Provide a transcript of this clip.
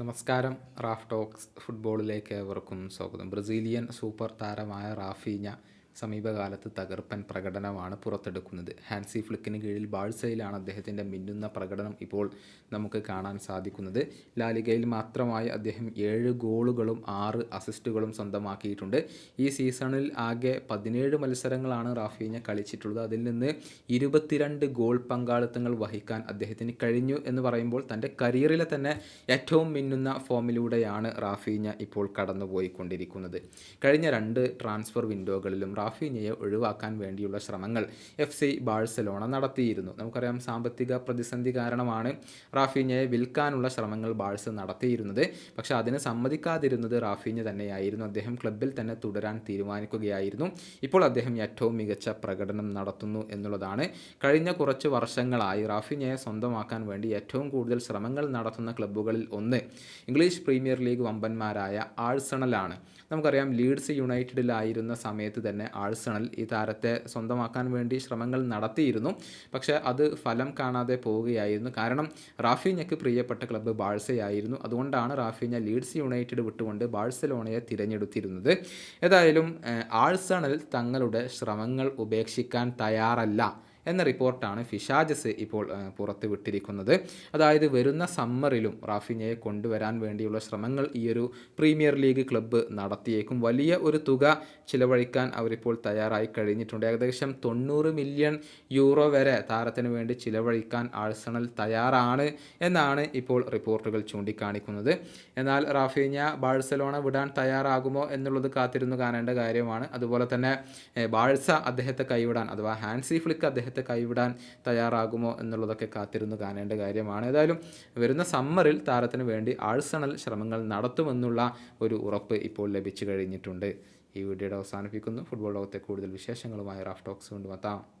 നമസ്കാരം. Raf talks ഫുട്ബോളിലേക്ക് ഏവർക്കും സ്വാഗതം. ബ്രസീലിയൻ സൂപ്പർ താരമായ റാഫീഞ്ഞ സമീപകാലത്ത് തകർപ്പൻ പ്രകടനമാണ് പുറത്തെടുക്കുന്നത്. ഹാൻസി ഫ്ലിക്കിന് കീഴിൽ ബാഴ്സയിലാണ് അദ്ദേഹത്തിന്റെ മിന്നുന്ന പ്രകടനം ഇപ്പോൾ നമുക്ക് കാണാൻ സാധിക്കുന്നത്. ലാലികയിൽ മാത്രമായി അദ്ദേഹം ഏഴ് ഗോളുകളും ആറ് അസിസ്റ്റുകളും സ്വന്തമാക്കിയിട്ടുണ്ട്. ഈ സീസണിൽ ആകെ പതിനേഴ് മത്സരങ്ങളാണ് റാഫീന കളിച്ചിട്ടുള്ളത്. അതിൽ നിന്ന് ഇരുപത്തിരണ്ട് ഗോൾ പങ്കാളിത്തങ്ങൾ വഹിക്കാൻ അദ്ദേഹത്തിന് കഴിഞ്ഞു എന്ന് പറയുമ്പോൾ തന്റെ കരിയറിലെ തന്നെ ഏറ്റവും മിന്നുന്ന ഫോമിലൂടെയാണ് റാഫീന ഇപ്പോൾ കടന്നുപോയിക്കൊണ്ടിരിക്കുന്നത്. കഴിഞ്ഞ രണ്ട് ട്രാൻസ്ഫർ വിൻഡോകളിലും റാഫീഞ്ഞയെ ഒഴിവാക്കാൻ വേണ്ടിയുള്ള ശ്രമങ്ങൾ എഫ് സി ബാഴ്സലോണ നടത്തിയിരുന്നു. നമുക്കറിയാം സാമ്പത്തിക പ്രതിസന്ധി കാരണമാണ് റാഫീഞ്ഞയെ വിൽക്കാനുള്ള ശ്രമങ്ങൾ ബാഴ്സ നടത്തിയിരുന്നത്. പക്ഷേ അതിന് സമ്മതിക്കാതിരുന്നത് റാഫീനിയ തന്നെയായിരുന്നു. അദ്ദേഹം ക്ലബിൽ തന്നെ തുടരാൻ തീരുമാനിക്കുകയായിരുന്നു. ഇപ്പോൾ അദ്ദേഹം ഏറ്റവും മികച്ച പ്രകടനം നടത്തുന്നു എന്നുള്ളതാണ്. കഴിഞ്ഞ കുറച്ച് വർഷങ്ങളായി റാഫീഞ്ഞയെ സ്വന്തമാക്കാൻ വേണ്ടി ഏറ്റവും കൂടുതൽ ശ്രമങ്ങൾ നടത്തുന്ന ക്ലബ്ബുകളിൽ ഒന്ന് ഇംഗ്ലീഷ് പ്രീമിയർ ലീഗ് വമ്പന്മാരായ ആഴ്സണലാണ്. നമുക്കറിയാം ലീഡ്സ് യുണൈറ്റഡിലായിരുന്ന സമയത്ത് തന്നെ ആഴ്സണൽ ഈ താരത്തെ സ്വന്തമാക്കാൻ വേണ്ടി ശ്രമങ്ങൾ നടത്തിയിരുന്നു. പക്ഷേ അത് ഫലം കാണാതെ പോവുകയായിരുന്നു. കാരണം റാഫീഞ്ഞയ്ക്ക് പ്രിയപ്പെട്ട ക്ലബ്ബ് ബാഴ്സയായിരുന്നു. അതുകൊണ്ടാണ് റാഫീഞ്ഞ ലീഡ്സ് യുണൈറ്റഡ് വിട്ടുകൊണ്ട് ബാഴ്സലോണയെ തിരഞ്ഞെടുത്തിരുന്നത്. ഏതായാലും ആഴ്സണൽ തങ്ങളുടെ ശ്രമങ്ങൾ ഉപേക്ഷിക്കാൻ തയ്യാറല്ല. എന്ന റിപ്പോർട്ടാണ് ഫിഷാജസ് ഇപ്പോൾ പുറത്തുവിട്ടിരിക്കുന്നത് പുറത്ത് വിട്ടിരിക്കുന്നത്. അതായത് വരുന്ന സമ്മറിലും റാഫിഞ്ഞയെ കൊണ്ടുവരാൻ വേണ്ടിയുള്ള ശ്രമങ്ങൾ ഈ ഒരു പ്രീമിയർ ലീഗ് ക്ലബ്ബ് നടത്തിയേക്കും. വലിയ ഒരു തുക ചിലവഴിക്കാൻ അവരിപ്പോൾ തയ്യാറായി കഴിഞ്ഞിട്ടുണ്ട്. ഏകദേശം തൊണ്ണൂറ് മില്യൺ യൂറോ വരെ താരത്തിന് വേണ്ടി ചിലവഴിക്കാൻ ആഴ്സണൽ തയ്യാറാണ് എന്നാണ് ഇപ്പോൾ റിപ്പോർട്ടുകൾ ചൂണ്ടിക്കാണിക്കുന്നത്. എന്നാൽ റാഫിഞ്ഞ ബാഴ്സലോണ വിടാൻ തയ്യാറാകുമോ എന്നുള്ളത് കാത്തിരുന്നു കാണേണ്ട കാര്യമാണ്. അതുപോലെ തന്നെ ബാഴ്സ അദ്ദേഹത്തെ കൈവിടാൻ അഥവാ ഹാൻസി ഫ്ലിക്ക് അദ്ദേഹത്തെ കൈവിടാൻ തയ്യാറാകുമോ എന്നുള്ളതൊക്കെ കാത്തിരുന്ന് കാണേണ്ട കാര്യമാണ്. ഏതായാലും വരുന്ന സമ്മറിൽ താരത്തിന് വേണ്ടി ആഴ്സണൽ ശ്രമങ്ങൾ നടത്തുമെന്നുള്ള ഒരു ഉറപ്പ് ഇപ്പോൾ ലഭിച്ചു കഴിഞ്ഞിട്ടുണ്ട്. ഈ വീഡിയോയുടെ അവസാനിപ്പിക്കുന്നു. ഫുട്ബോൾ ലോകത്തെ കൂടുതൽ വിശേഷങ്ങളുമായി റാഫ് ടോക്സ് കൊണ്ടുമെത്താം